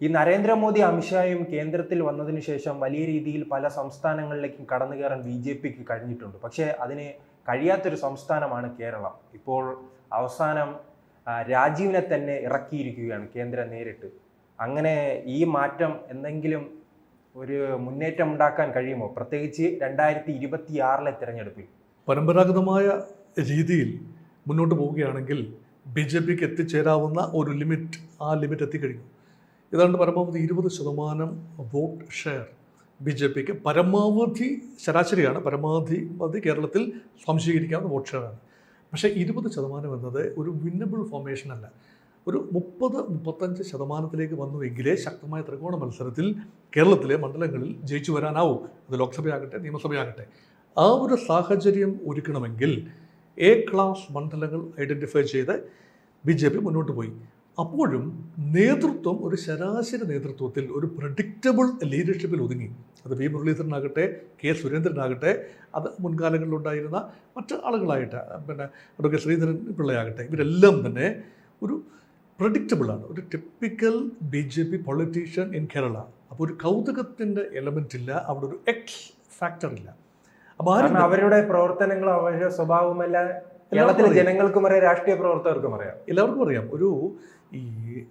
ഈ നരേന്ദ്രമോദി അമിത്ഷായും കേന്ദ്രത്തിൽ വന്നതിന് ശേഷം വലിയ രീതിയിൽ പല സംസ്ഥാനങ്ങളിലേക്കും കടന്നു കയറാൻ ബി ജെ പിക്ക് കഴിഞ്ഞിട്ടുണ്ട്. പക്ഷേ അതിന് കഴിയാത്തൊരു സംസ്ഥാനമാണ് കേരളം. ഇപ്പോൾ അവസാനം രാജീവിനെ തന്നെ ഇറക്കിയിരിക്കുകയാണ് കേന്ദ്രം നേരിട്ട്. അങ്ങനെ ഈ മാറ്റം എന്തെങ്കിലും ഒരു മുന്നേറ്റം ഉണ്ടാക്കാൻ കഴിയുമോ? പ്രത്യേകിച്ച് രണ്ടായിരത്തി ഇരുപത്തി ആറിലെ തിരഞ്ഞെടുപ്പിൽ. പരമ്പരാഗതമായ രീതിയിൽ മുന്നോട്ട് പോവുകയാണെങ്കിൽ ബി ജെ പിക്ക് എത്തിച്ചേരാവുന്ന ഒരു ലിമിറ്റ് ആ ലിമിറ്റ് എത്തിക്കഴിഞ്ഞു. ഏതാണ്ട് പരമാവധി ഇരുപത് ശതമാനം വോട്ട് ഷെയർ ബി ജെ പിക്ക് പരമാവധി ശരാശരിയാണ് പരമാവധി കേരളത്തിൽ സ്വാംശീകരിക്കാവുന്ന വോട്ട് ഷെയറാണ് പക്ഷേ ഇരുപത് ശതമാനം എന്നത് ഒരു വിന്നബിൾ ഫോർമേഷൻ അല്ല. ഒരു മുപ്പത് മുപ്പത്തഞ്ച് ശതമാനത്തിലേക്ക് വന്നുവെങ്കിലേ ശക്തമായ ത്രികോണ മത്സരത്തിൽ കേരളത്തിലെ മണ്ഡലങ്ങളിൽ ജയിച്ചു വരാനാവൂ. അത് ലോക്സഭയാകട്ടെ നിയമസഭയാകട്ടെ. ആ ഒരു സാഹചര്യം ഒരുക്കണമെങ്കിൽ എ ക്ലാസ് മണ്ഡലങ്ങൾ ഐഡന്റിഫൈ ചെയ്ത് ബി ജെ പി മുന്നോട്ട് പോയി. അപ്പോഴും നേതൃത്വം ഒരു ശരാശരി നേതൃത്വത്തിൽ ഒരു പ്രഡിക്റ്റബിൾ ലീഡർഷിപ്പിൽ ഒതുങ്ങി. അത് വി മുരളീധരനാകട്ടെ കെ സുരേന്ദ്രനാകട്ടെ അത് മുൻകാലങ്ങളിലുണ്ടായിരുന്ന മറ്റ് ആളുകളായിട്ട് പിന്നെ അഡ്വക്കേറ്റ് ശ്രീധരൻ പിള്ളയാകട്ടെ ഇവരെല്ലാം തന്നെ ഒരു പ്രഡിക്റ്റബിളാണ് ഒരു typical B J P politician in Kerala അപ്പോൾ ഒരു കൗതുകത്തിന്റെ എലമെന്റ് ഇല്ല അവിടെ ഒരു എക്സ് ഫാക്ടർ ഇല്ല. അപ്പോൾ അവരുടെ പ്രവർത്തനങ്ങളും അവരുടെ സ്വഭാവമല്ല കേരളത്തിലെ ജനങ്ങൾക്കും അറിയാം രാഷ്ട്രീയ പ്രവർത്തകർക്കും അറിയാം. എല്ലാവർക്കും അറിയാം. ഒരു ഈ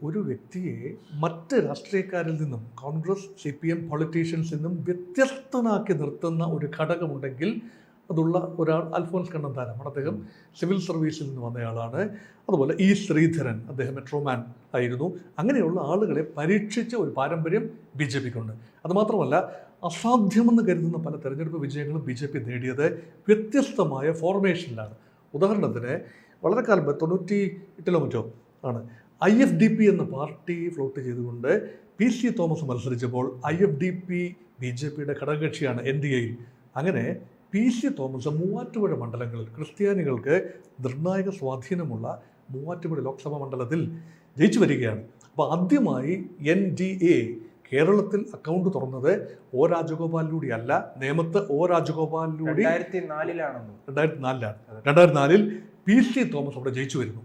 ഒരു വ്യക്തിയെ മറ്റ് രാഷ്ട്രീയക്കാരിൽ നിന്നും കോൺഗ്രസ് സി പി എം പൊളിറ്റീഷ്യൻസിൽ നിന്നും വ്യത്യസ്തനാക്കി നിർത്തുന്ന ഒരു ഘടകമുണ്ടെങ്കിൽ അതുള്ള ഒരാൾ അൽഫോൻസ് കണ്ണന്താനമാണ് അദ്ദേഹം സിവിൽ സർവീസിൽ നിന്ന് വന്നയാളാണ് അതുപോലെ ഇ ശ്രീധരൻ അദ്ദേഹം മെട്രോമാൻ ആയിരുന്നു. അങ്ങനെയുള്ള ആളുകളെ പരീക്ഷിച്ച ഒരു പാരമ്പര്യം ബി ജെ പിക്കുണ്ട്. അതുമാത്രമല്ല അസാധ്യമെന്ന് കരുതുന്ന പല തെരഞ്ഞെടുപ്പ് വിജയങ്ങളും ബി ജെ പി നേടിയത് വ്യത്യസ്തമായ ഫോർമേഷനിലാണ് ഉദാഹരണത്തിന് വളരെ കാലം തൊണ്ണൂറ്റി എട്ടിലോ മറ്റോ ആണ്. ഐ എഫ് ഡി പി എന്ന പാർട്ടി ഫ്ലോട്ട് ചെയ്തുകൊണ്ട് P C Thomas മത്സരിച്ചപ്പോൾ I F D P B J പിയുടെ ഘടകകക്ഷിയാണ് എൻ ഡി എയിൽ. അങ്ങനെ പി സി തോമസ് മൂവാറ്റുപുഴ മണ്ഡലങ്ങളിൽ ക്രിസ്ത്യാനികൾക്ക് നിർണായക സ്വാധീനമുള്ള മൂവാറ്റുപുഴ ലോക്സഭാ മണ്ഡലത്തിൽ ജയിച്ചു വരികയാണ്. അപ്പോൾ ആദ്യമായി എൻ ഡി എ കേരളത്തിൽ അക്കൗണ്ട് തുറന്നത് ഒ രാജഗോപാലിലൂടെ അല്ല നേമത്ത് ഒ രാജഗോപാലിലൂടെ രണ്ടായിരത്തി നാലിലാണെന്ന് രണ്ടായിരത്തി നാലിലാണ്. രണ്ടായിരത്തി നാലിൽ പി സി തോമസ് അവിടെ ജയിച്ചു വരുന്നു.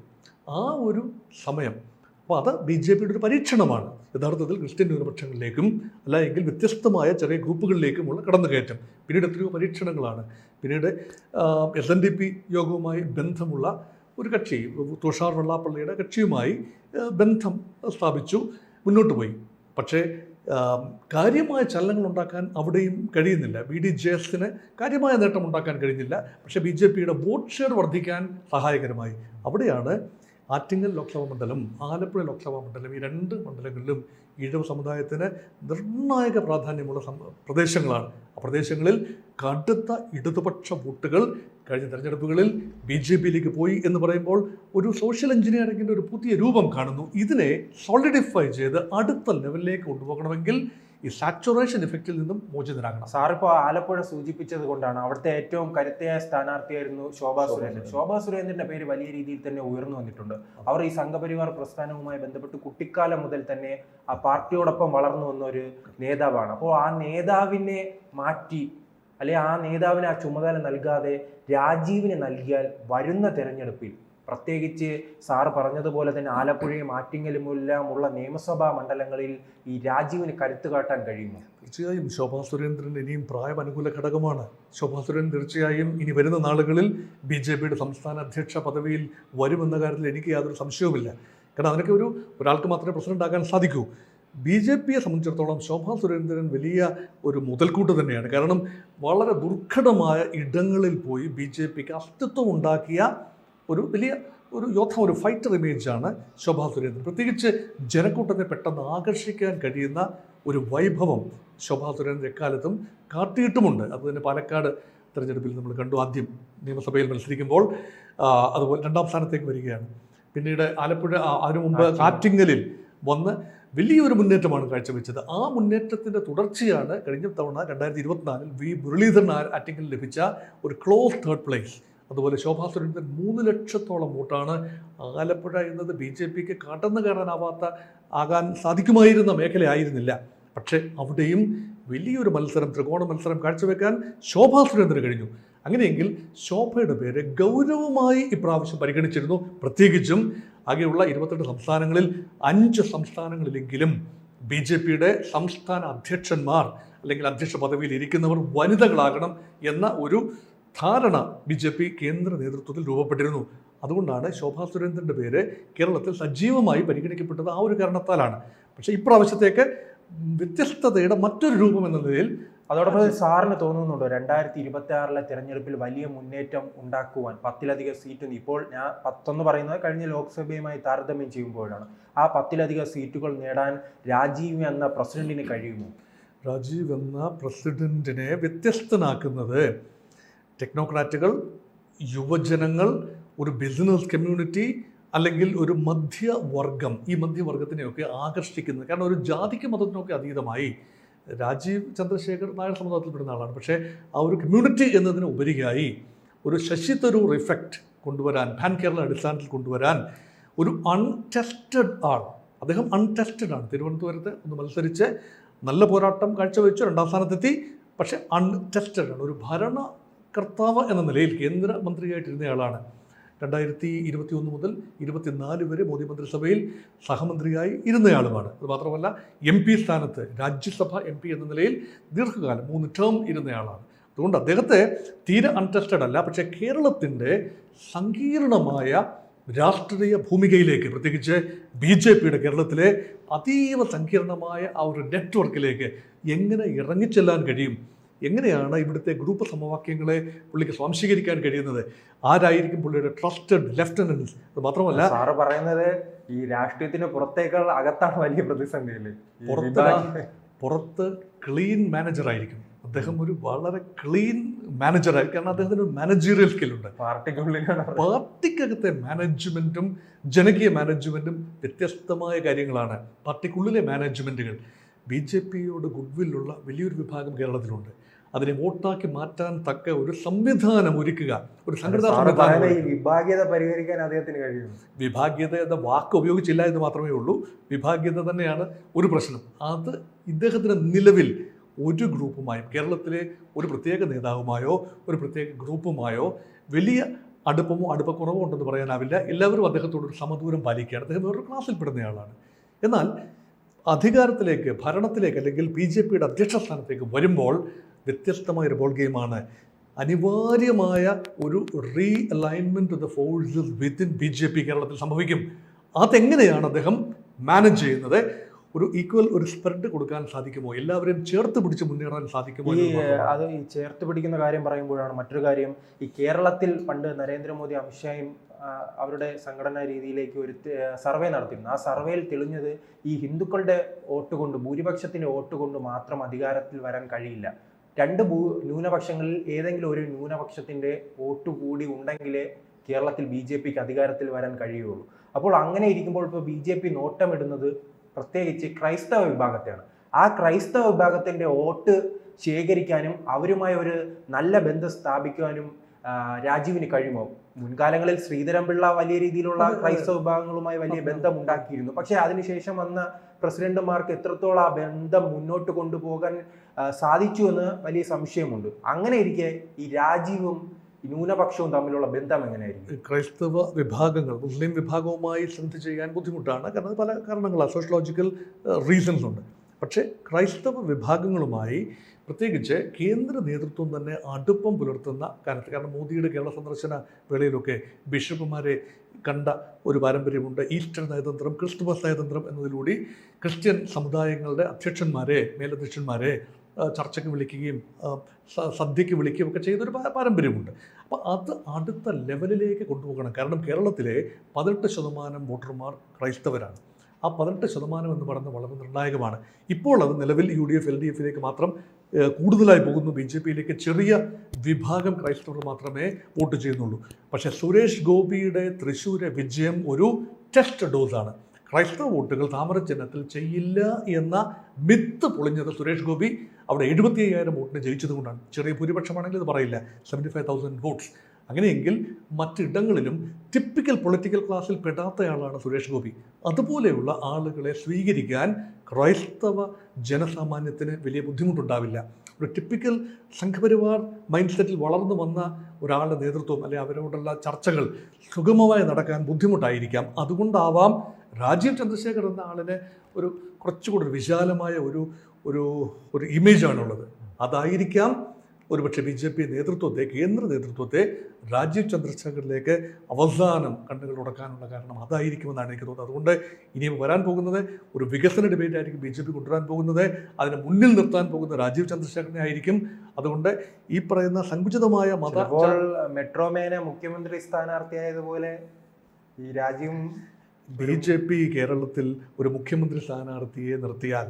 ആ ഒരു സമയം. അപ്പോൾ അത് ബി ജെ പിയുടെ ഒരു പരീക്ഷണമാണ്. യഥാർത്ഥത്തിൽ ക്രിസ്ത്യൻ ന്യൂനപക്ഷങ്ങളിലേക്കും അല്ല എങ്കിൽ വ്യത്യസ്തമായ ചെറിയ ഗ്രൂപ്പുകളിലേക്കുമുള്ള കടന്നുകയറ്റം. പിന്നീട് എത്രയോ പരീക്ഷണങ്ങളാണ്. പിന്നീട് എസ് എൻ ഡി പി യോഗവുമായി ബന്ധമുള്ള ഒരു കക്ഷി തുഷാർ വെള്ളാപ്പള്ളിയുടെ കക്ഷിയുമായി ബന്ധം സ്ഥാപിച്ചു മുന്നോട്ട് പോയി. പക്ഷേ കാര്യമായ ചലനങ്ങൾ ഉണ്ടാക്കാൻ അവിടെയും കഴിയുന്നില്ല. ബി ഡി ജെ എസിന് കാര്യമായ നേട്ടം ഉണ്ടാക്കാൻ കഴിഞ്ഞില്ല. പക്ഷേ ബി ജെ പിയുടെ വോട്ട് ഷെയർ വർദ്ധിക്കാൻ സഹായകരമായി. അവിടെയാണ് ആറ്റിങ്ങൽ ലോക്സഭാ മണ്ഡലം ആലപ്പുഴ ലോക്സഭാ മണ്ഡലം ഈ രണ്ട് മണ്ഡലങ്ങളിലും ഈഴവ സമുദായത്തിന് നിർണായക പ്രാധാന്യമുള്ള പ്രദേശങ്ങളാണ്. ആ പ്രദേശങ്ങളിൽ കടുത്ത ഇടതുപക്ഷ വോട്ടുകൾ കഴിഞ്ഞ തെരഞ്ഞെടുപ്പുകളിൽ ബി ജെ പിയിലേക്ക് പോയി എന്ന് പറയുമ്പോൾ ഒരു സോഷ്യൽ എഞ്ചിനീയറിംഗിന്റെ ഒരു പുതിയ രൂപം കാണുന്നു. ഇതിനെ സോളിഡിഫൈ ചെയ്ത് അടുത്ത ലെവലിലേക്ക് കൊണ്ടുപോകണമെങ്കിൽ ഈ സാച്ചുറേഷൻ ഇഫക്റ്റിൽ നിന്നും മോചിതരാകണം. സാറിപ്പോ ആലപ്പുഴ സൂചിപ്പിച്ചത് കൊണ്ടാണ്. അവിടുത്തെ ഏറ്റവും കരുത്തയായ സ്ഥാനാർത്ഥിയായിരുന്നു ശോഭാ സുരേന്ദ്രൻ. ശോഭാ സുരേന്ദ്രന്റെ പേര് വലിയ രീതിയിൽ തന്നെ ഉയർന്നു വന്നിട്ടുണ്ട്. അവർ ഈ സംഘപരിവാർ പ്രസ്ഥാനവുമായി ബന്ധപ്പെട്ട് കുട്ടിക്കാലം മുതൽ തന്നെ ആ പാർട്ടിയോടൊപ്പം വളർന്നു വന്ന ഒരു നേതാവാണ്. അപ്പോൾ ആ നേതാവിനെ മാറ്റി അല്ലെ ആ നേതാവിന് ആ ചുമതല നൽകാതെ രാജീവിന് നൽകിയാൽ വരുന്ന തെരഞ്ഞെടുപ്പിൽ പ്രത്യേകിച്ച് സാർ പറഞ്ഞതുപോലെ തന്നെ ആലപ്പുഴയും ആറ്റിങ്ങലുമെല്ലാം ഉള്ള നിയമസഭാ മണ്ഡലങ്ങളിൽ ഈ രാജീവിന് കരുത്തു കാട്ടാൻ കഴിയുമോ? തീർച്ചയായും ശോഭാ സുരേന്ദ്രൻ ഇനിയും പ്രായം അനുകൂല ഘടകമാണ്. ശോഭാ സുരേന്ദ്രൻ തീർച്ചയായും ഇനി വരുന്ന നാളുകളിൽ ബി ജെ പിയുടെ സംസ്ഥാന അധ്യക്ഷ പദവിയിൽ വരുമെന്ന കാര്യത്തിൽ എനിക്ക് യാതൊരു സംശയവുമില്ല. കാരണം അതിനൊക്കെ ഒരു ഒരാൾക്ക് മാത്രമേ പ്രസിഡന്റ് ആകാൻ സാധിക്കൂ. ബി ജെ പിയെ സംബന്ധിച്ചിടത്തോളം ശോഭാ സുരേന്ദ്രൻ വലിയ ഒരു മുതൽക്കൂട്ട് തന്നെയാണ്. കാരണം വളരെ ദുർഘടമായ ഇടങ്ങളിൽ പോയി ബി ജെ പിക്ക് അസ്തിത്വം ഉണ്ടാക്കിയ ഒരു വലിയ ഒരു യോദ്ധ ഒരു ഫൈറ്റർ ഇമേജാണ് ശോഭാ സുരേന്ദ്രൻ. പ്രത്യേകിച്ച് ജനക്കൂട്ടത്തെ പെട്ടെന്ന് ആകർഷിക്കാൻ കഴിയുന്ന ഒരു വൈഭവം ശോഭാ സുരേന്ദ്രൻ എക്കാലത്തും കാട്ടിയിട്ടുമുണ്ട്. അത് തന്നെ പാലക്കാട് തെരഞ്ഞെടുപ്പിൽ നമ്മൾ കണ്ടു ആദ്യം നിയമസഭയിൽ മത്സരിക്കുമ്പോൾ അതുപോലെ രണ്ടാം സ്ഥാനത്തേക്ക് വരികയാണ്. പിന്നീട് ആലപ്പുഴ അതിനു മുമ്പ് കാറ്റിങ്ങലിൽ വന്ന് വലിയൊരു മുന്നേറ്റമാണ് കാഴ്ചവെച്ചത്. ആ മുന്നേറ്റത്തിന്റെ തുടർച്ചയാണ് കഴിഞ്ഞ തവണ രണ്ടായിരത്തി ഇരുപത്തിനാലിൽ വി മുരളീധരൻ ആറ്റിങ്ങിൽ ലഭിച്ച ഒരു ക്ലോസ് തേർഡ് പ്ലേസ് അതുപോലെ ശോഭാ സുരേന്ദ്രൻ മൂന്ന് ലക്ഷത്തോളം വോട്ടാണ് ആലപ്പുഴ എന്നത് ബി ജെ പിക്ക് കടന്നു കയറാനാവാത്ത ആകാൻ സാധിക്കുമായിരുന്ന മേഖലയായിരുന്നില്ല. പക്ഷേ അവിടെയും വലിയൊരു മത്സരം ത്രികോണ മത്സരം കാഴ്ചവെക്കാൻ ശോഭാ സുരേന്ദ്രന് കഴിഞ്ഞു. അങ്ങനെയെങ്കിൽ ശോഭയുടെ പേര് ഗൗരവമായി ഇപ്രാവശ്യം പരിഗണിച്ചിരുന്നു. പ്രത്യേകിച്ചും ആകെയുള്ള ഇരുപത്തെട്ട് സംസ്ഥാനങ്ങളിൽ അഞ്ച് സംസ്ഥാനങ്ങളിലെങ്കിലും ബി ജെ പിയുടെ സംസ്ഥാന അധ്യക്ഷന്മാർ അല്ലെങ്കിൽ അധ്യക്ഷ പദവിയിൽ ഇരിക്കുന്നവർ വനിതകളാകണം എന്ന ഒരു ധാരണ ബി ജെ പി കേന്ദ്ര നേതൃത്വത്തിൽ രൂപപ്പെട്ടിരുന്നു. അതുകൊണ്ടാണ് ശോഭാ സുരേന്ദ്രന്റെ പേര് കേരളത്തിൽ സജീവമായി പരിഗണിക്കപ്പെട്ടത് ആ ഒരു കാരണത്താലാണ്. പക്ഷേ ഇപ്രാവശ്യത്തേക്ക് വ്യത്യസ്തതയുടെ മറ്റൊരു രൂപം എന്ന നിലയിൽ അതോടൊപ്പം സാറിന് തോന്നുന്നുണ്ടോ? രണ്ടായിരത്തി ഇരുപത്തി ആറിലെ തെരഞ്ഞെടുപ്പിൽ വലിയ മുന്നേറ്റം ഉണ്ടാക്കുവാൻ പത്തിലധികം സീറ്റ് ഇപ്പോൾ ഞാൻ പത്തെന്ന് പറയുന്നത് കഴിഞ്ഞ ലോക്സഭയുമായി താരതമ്യം ചെയ്യുമ്പോഴാണ്. ആ പത്തിലധികം സീറ്റുകൾ നേടാൻ രാജീവ് എന്ന പ്രസിഡന്റിന് കഴിയുമോ? രാജീവ് എന്ന പ്രസിഡന്റിനെ വ്യത്യസ്തനാക്കുന്നത് ടെക്നോക്രാറ്റുകൾ യുവജനങ്ങൾ ഒരു ബിസിനസ് കമ്മ്യൂണിറ്റി അല്ലെങ്കിൽ ഒരു മധ്യവർഗം. ഈ മധ്യവർഗത്തിനെയൊക്കെ ആകർഷിക്കുന്നത്. കാരണം ഒരു ജാതിക്ക് മതത്തിനൊക്കെ അതീതമായി രാജീവ് ചന്ദ്രശേഖർ നായർ സമുദായത്തിൽപ്പെടുന്ന ആളാണ്. പക്ഷേ ആ ഒരു കമ്മ്യൂണിറ്റി എന്നതിന് ഉപരിയായി ഒരു ശശി തരൂർ ഇഫക്റ്റ് കൊണ്ടുവരാൻ പാൻ കേരള അടിസ്ഥാനത്തിൽ കൊണ്ടുവരാൻ ഒരു അൺടെസ്റ്റഡ് ആൾ അദ്ദേഹം അൺടെസ്റ്റഡ് ആണ്. തിരുവനന്തപുരത്ത് ഒന്ന് മത്സരിച്ച് നല്ല പോരാട്ടം കാഴ്ചവെച്ചു രണ്ടാം സ്ഥാനത്തെത്തി. പക്ഷേ അൺടെസ്റ്റഡ് ആണ്. ഒരു ഭരണകർത്താവ് എന്ന നിലയിൽ കേന്ദ്രമന്ത്രിയായിട്ടിരുന്നയാളാണ്. രണ്ടായിരത്തി ഇരുപത്തി ഒന്ന് മുതൽ ഇരുപത്തിനാല് വരെ മോദി മന്ത്രിസഭയിൽ സഹമന്ത്രിയായി ഇരുന്നയാളുമാണ്. അത് മാത്രമല്ല എം പി സ്ഥാനത്ത് രാജ്യസഭ എം പി എന്ന നിലയിൽ ദീർഘകാലം മൂന്ന് ടേം ഇരുന്നയാളാണ്. അതുകൊണ്ട് അദ്ദേഹത്തെ തീരെ അൺടെസ്റ്റഡ് അല്ല പക്ഷേ കേരളത്തിന്റെ സങ്കീർണമായ രാഷ്ട്രീയ ഭൂമികയിലേക്ക് പ്രത്യേകിച്ച് ബി ജെ പിയുടെ കേരളത്തിലെ അതീവ സങ്കീർണമായ ആ ഒരു നെറ്റ്വർക്കിലേക്ക് എങ്ങനെ ഇറങ്ങിച്ചെല്ലാൻ കഴിയും? എങ്ങനെയാണ് ഇവിടുത്തെ ഗ്രൂപ്പ് സമവാക്യങ്ങളെ പുള്ളിക്ക് സ്വാംശീകരിക്കാൻ കഴിയുന്നത്? ആരായിരിക്കും പുള്ളിയുടെ ട്രസ്റ്റഡ് ലെഫ്റ്റനൻസ് അത് മാത്രമല്ല സാറ് പറയുന്നത് ഈ രാഷ്ട്രീയത്തിന് പുറത്തേക്കാൾ അകത്താണ് വലിയ പ്രതിസന്ധി പുറത്ത് പുറത്ത് ക്ലീൻ മാനേജർ ആയിരിക്കും. അദ്ദേഹം ഒരു വളരെ ക്ലീൻ മാനേജർ ആയിരിക്കും. കാരണം അദ്ദേഹത്തിന് ഒരു മാനേജീരിയൽ സ്കില്ലുണ്ട് പാർട്ടിക്കുള്ളിലാണ് അവർ. പാർട്ടിക്കകത്തെ മാനേജ്മെന്റും ജനകീയ മാനേജ്മെന്റും വ്യത്യസ്തമായ കാര്യങ്ങളാണ്. പാർട്ടിക്കുള്ളിലെ മാനേജ്മെന്റുകൾ ബി ജെ പിയോട് ഗുഡ്വില്ലുള്ള വലിയൊരു വിഭാഗം കേരളത്തിലുണ്ട്. അതിനെ വോട്ടാക്കി മാറ്റാൻ തക്ക ഒരു സംവിധാനം ഒരുക്കുക ഒരു സംഘടനാ സംവിധാനം വിഭാഗ്യത പരിഹരിക്കാൻ അദ്ദേഹത്തിന് കഴിയുന്നു വിഭാഗീയത എന്ന വാക്ക് ഉപയോഗിച്ചില്ല എന്ന് മാത്രമേ ഉള്ളൂ. വിഭാഗീയത തന്നെയാണ് ഒരു പ്രശ്നം. അത് ഇദ്ദേഹത്തിന് നിലവിൽ ഒരു ഗ്രൂപ്പുമായും കേരളത്തിലെ ഒരു പ്രത്യേക നേതാവുമായോ ഒരു പ്രത്യേക ഗ്രൂപ്പുമായോ വലിയ അടുപ്പമോ അടുപ്പക്കുറവോ ഉണ്ടെന്ന് പറയാനാവില്ല. എല്ലാവരും അദ്ദേഹത്തോട് ഒരു സമദൂരം പാലിക്കുകയാണ്. അദ്ദേഹം ഒരു ക്ലാസ്സിൽപ്പെടുന്നയാളാണ് എന്നാൽ അധികാരത്തിലേക്ക് ഭരണത്തിലേക്ക് അല്ലെങ്കിൽ ബി ജെ പിയുടെ അധ്യക്ഷ സ്ഥാനത്തേക്ക് വരുമ്പോൾ വ്യത്യസ്തമായ ഒരു ബോൾ ഗെയിമാണ് അനിവാര്യമായ ഒരു realignment of the forces within B J P കേരളത്തിൽ സംഭവിക്കും. അതെങ്ങനെയാണ് അദ്ദേഹം മാനേജ് ചെയ്യുന്നത്? ഒരു ഈക്വൽ ഒരു സ്പ്രെഡ് കൊടുക്കാൻ സാധിക്കുമോ? എല്ലാവരെയും ചേർത്ത് പിടിച്ച് മുന്നേറാൻ സാധിക്കുമോ ഈ അത് ഈ ചേർത്ത് പിടിക്കുന്ന കാര്യം പറയുമ്പോഴാണ് മറ്റൊരു കാര്യം. ഈ കേരളത്തിൽ പണ്ട് നരേന്ദ്രമോദി അമിത്ഷായും അവരുടെ സംഘടനാ രീതിയിലേക്ക് ഒരു സർവേ നടത്തിയിരുന്നു. ആ സർവേയിൽ തെളിഞ്ഞത് ഈ ഹിന്ദുക്കളുടെ വോട്ട് കൊണ്ട് ഭൂരിപക്ഷത്തിന്റെ വോട്ട് കൊണ്ട് മാത്രം അധികാരത്തിൽ വരാൻ കഴിയില്ല. രണ്ട് ഭൂ ന്യൂനപക്ഷങ്ങളിൽ ഏതെങ്കിലും ഒരു ന്യൂനപക്ഷത്തിന്റെ വോട്ട് കൂടി ഉണ്ടെങ്കിലേ കേരളത്തിൽ ബി ജെ പിക്ക് അധികാരത്തിൽ വരാൻ കഴിയുള്ളൂ അപ്പോൾ അങ്ങനെ ഇരിക്കുമ്പോൾ ഇപ്പോൾ ബി ജെ പി നോട്ടമിടുന്നത് പ്രത്യേകിച്ച് ക്രൈസ്തവ വിഭാഗത്തെയാണ്. ആ ക്രൈസ്തവ വിഭാഗത്തിന്റെ വോട്ട് ശേഖരിക്കാനും അവരുമായി ഒരു നല്ല ബന്ധം സ്ഥാപിക്കാനും ആ, രാജീവിന് കഴിയുമോ? മുൻകാലങ്ങളിൽ ശ്രീധരൻപിള്ള വലിയ രീതിയിലുള്ള. ക്രൈസ്തവ വിഭാഗങ്ങളുമായി വലിയ ബന്ധം ഉണ്ടാക്കിയിരുന്നു. പക്ഷേ അതിനുശേഷം വന്ന പ്രസിഡന്റുമാർക്ക് എത്രത്തോളം ആ ബന്ധം മുന്നോട്ട് കൊണ്ടുപോകാൻ സാധിച്ചു എന്ന് വലിയ സംശയമുണ്ട്. അങ്ങനെ ഇരിക്കെ ഈ രാജീവും ന്യൂനപക്ഷവും തമ്മിലുള്ള ബന്ധം എങ്ങനെയായിരിക്കും? ക്രൈസ്തവ വിഭാഗങ്ങൾ മുസ്ലിം വിഭാഗവുമായി ശ്രദ്ധ ചെയ്യാൻ ബുദ്ധിമുട്ടാണ്. കാരണം പല കാരണങ്ങളാണ് സോഷ്യോളജിക്കൽ റീസൺസ് ഉണ്ട്. പക്ഷേ ക്രൈസ്തവ വിഭാഗങ്ങളുമായി പ്രത്യേകിച്ച് കേന്ദ്ര നേതൃത്വം തന്നെ അടുപ്പം പുലർത്തുന്ന കാലത്ത്. കാരണം മോദിയുടെ കേരള സന്ദർശന വേളയിലൊക്കെ ബിഷപ്പുമാരെ കണ്ട ഒരു പാരമ്പര്യമുണ്ട്. ഈസ്റ്റർ നയതന്ത്രം ക്രിസ്തുമസ് നയതന്ത്രം എന്നതിലൂടെ ക്രിസ്ത്യൻ സമുദായങ്ങളുടെ അധ്യക്ഷന്മാരെ മേലധ്യക്ഷന്മാരെ ചർച്ചയ്ക്ക് വിളിക്കുകയും സദ്യയ്ക്ക് വിളിക്കുകയും ഒക്കെ ചെയ്തൊരു പാരമ്പര്യമുണ്ട്. അപ്പോൾ അത് അടുത്ത ലെവലിലേക്ക് കൊണ്ടുപോകണം. കാരണം കേരളത്തിലെ പതിനെട്ട് ശതമാനം വോട്ടർമാർ ക്രൈസ്തവരാണ്. ആ പതിനെട്ട് ശതമാനം എന്ന് പറയുന്നത് വളരെ നിർണായകമാണ്. ഇപ്പോൾ അത് നിലവിൽ U D F L D എഫിലേക്ക് മാത്രം കൂടുതലായി പോകുന്നു ബി ജെ പിയിലേക്ക്. ചെറിയ വിഭാഗം ക്രൈസ്തവർ മാത്രമേ വോട്ട് ചെയ്യുന്നുള്ളൂ. പക്ഷെ സുരേഷ് ഗോപിയുടെ തൃശ്ശൂരെ വിജയം ഒരു ടെസ്റ്റ് ഡോസാണ് ക്രൈസ്തവ വോട്ടുകൾ താമര ചെയ്യില്ല എന്ന മിത്ത് പൊളിഞ്ഞത് സുരേഷ് ഗോപി. അവിടെ എഴുപത്തി അയ്യായിരം വോട്ടിന് ജയിച്ചത് കൊണ്ടാണ്. ചെറിയ ഭൂരിപക്ഷമാണെങ്കിൽ ഇത് പറയില്ല. സെവന്റി ഫൈവ് തൗസൻഡ് വോട്ട്സ് അങ്ങനെയെങ്കിൽ മറ്റിടങ്ങളിലും ടിപ്പിക്കൽ പൊളിറ്റിക്കൽ ക്ലാസ്സിൽ പെടാത്തയാളാണ് സുരേഷ് ഗോപി. അതുപോലെയുള്ള ആളുകളെ സ്വീകരിക്കാൻ ക്രൈസ്തവ ജനസാമാന്യത്തിന് വലിയ ബുദ്ധിമുട്ടുണ്ടാവില്ല. ഒരു ടിപ്പിക്കൽ സംഘപരിവാർ മൈൻഡ് സെറ്റിൽ വളർന്നു വന്ന ഒരാളുടെ നേതൃത്വം അല്ലെങ്കിൽ അവരോടുള്ള ചർച്ചകൾ സുഗമമായി നടക്കാൻ ബുദ്ധിമുട്ടായിരിക്കാം. അതുകൊണ്ടാവാം രാജീവ് ചന്ദ്രശേഖർ എന്ന ആളിനെ ഒരു കുറച്ചുകൂടി വിശാലമായ ഒരു ഒരു ഒരു ഇമേജാണുള്ളത് അതായിരിക്കാം ഒരുപക്ഷെ ബി ജെ പി നേതൃത്വത്തെ കേന്ദ്ര നേതൃത്വത്തെ രാജീവ് ചന്ദ്രശേഖറിലേക്ക് അവസാനം കണ്ണുകൾ ഉടക്കാനുള്ള കാരണം അതായിരിക്കുമെന്നാണ് എനിക്ക് തോന്നുന്നത്. അതുകൊണ്ട് ഇനി വരാൻ പോകുന്നത് ഒരു വികസന ഡിബേറ്റ് ആയിരിക്കും ബി ജെ പി കൊണ്ടുവരാൻ പോകുന്നത്. അതിന് മുന്നിൽ നിർത്താൻ പോകുന്ന രാജീവ് ചന്ദ്രശേഖരനെ ആയിരിക്കും. അതുകൊണ്ട് ഈ പറയുന്ന സങ്കുചിതമായ മത മെട്രോമേനെ മെട്രോമേന മുഖ്യമന്ത്രി സ്ഥാനാർത്ഥിയായതുപോലെ ഈ രാജ്യം ബി ജെ പി കേരളത്തിൽ ഒരു മുഖ്യമന്ത്രി സ്ഥാനാർത്ഥിയെ നിർത്തിയാൽ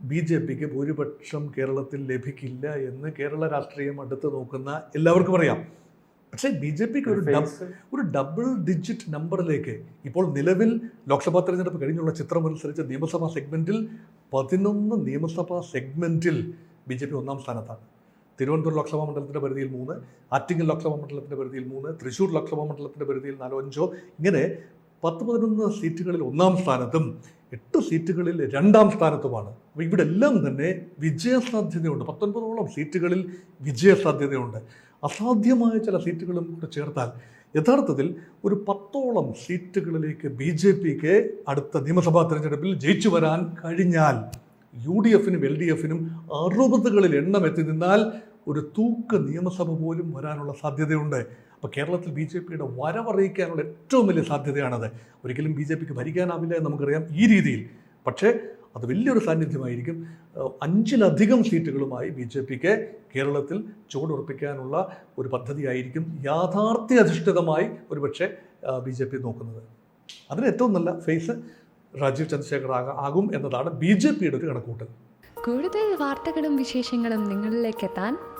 ബി ജെ പിക്ക് ഭൂരിപക്ഷം കേരളത്തിൽ ലഭിക്കില്ല എന്ന് കേരള രാഷ്ട്രീയം അടുത്ത് നോക്കുന്ന എല്ലാവർക്കും അറിയാം. പക്ഷേ ബി ജെ പിക്ക് ഒരു ഒരു ഡബിൾ ഡിജിറ്റ് നമ്പറിലേക്ക് ഇപ്പോൾ നിലവിൽ ലോക്സഭാ തെരഞ്ഞെടുപ്പ് കഴിഞ്ഞുള്ള ചിത്രം അനുസരിച്ച് നിയമസഭാ സെഗ്മെന്റിൽ പതിനൊന്ന് നിയമസഭാ സെഗ്മെന്റിൽ ബി ജെ പി ഒന്നാം സ്ഥാനത്താണ്. തിരുവനന്തപുരം ലോക്സഭാ മണ്ഡലത്തിന്റെ പരിധിയിൽ മൂന്ന് ആറ്റിങ്ങൽ ലോക്സഭാ മണ്ഡലത്തിന്റെ പരിധിയിൽ മൂന്ന് തൃശ്ശൂർ ലോക്സഭാ മണ്ഡലത്തിന്റെ പരിധിയിൽ നാലോ അഞ്ചോ ഇങ്ങനെ പത്ത് പതിനൊന്ന് സീറ്റുകളിൽ ഒന്നാം സ്ഥാനത്തും എട്ട് സീറ്റുകളിൽ രണ്ടാം സ്ഥാനത്തുമാണ്. അപ്പോൾ ഇവിടെ എല്ലാം തന്നെ വിജയസാധ്യതയുണ്ട് പത്തൊൻപതോളം സീറ്റുകളിൽ വിജയസാധ്യതയുണ്ട് അസാധ്യമായ ചില സീറ്റുകളും കൂടെ ചേർത്താൽ യഥാർത്ഥത്തിൽ ഒരു പത്തോളം സീറ്റുകളിലേക്ക് ബി ജെ പിക്ക് അടുത്ത നിയമസഭാ തെരഞ്ഞെടുപ്പിൽ ജയിച്ചു വരാൻ കഴിഞ്ഞാൽ യു ഡി എഫിനും എൽ ഡി എഫിനും അറുപതുകളിൽ എണ്ണം എത്തി നിന്നാൽ ഒരു തൂക്ക് നിയമസഭ പോലും വരാനുള്ള സാധ്യതയുണ്ട്. അപ്പോൾ കേരളത്തിൽ ബി ജെ പിയുടെ വരവറിയിക്കാനുള്ള ഏറ്റവും വലിയ സാധ്യതയാണത്. ഒരിക്കലും ബി ജെ പിക്ക് ഭരിക്കാനാവില്ല എന്ന് നമുക്കറിയാം ഈ രീതിയിൽ. പക്ഷേ അത് വലിയൊരു സാന്നിധ്യമായിരിക്കും. അഞ്ചിലധികം സീറ്റുകളുമായി ബി ജെ പിക്ക് കേരളത്തിൽ ചുവടുറപ്പിക്കാനുള്ള ഒരു പദ്ധതിയായിരിക്കും യാഥാർത്ഥ്യ അധിഷ്ഠിതമായി ഒരുപക്ഷെ ബി ജെ പി നോക്കുന്നത്. അതിന് ഏറ്റവും നല്ല ഫേസ് രാജീവ് ചന്ദ്രശേഖർ ആകും എന്നതാണ് ബി ജെ പിയുടെ ഒരു കണക്കൂട്ടൽ കൂടുതൽ വാർത്തകളും വിശേഷങ്ങളും നിങ്ങളിലേക്ക് എത്താൻ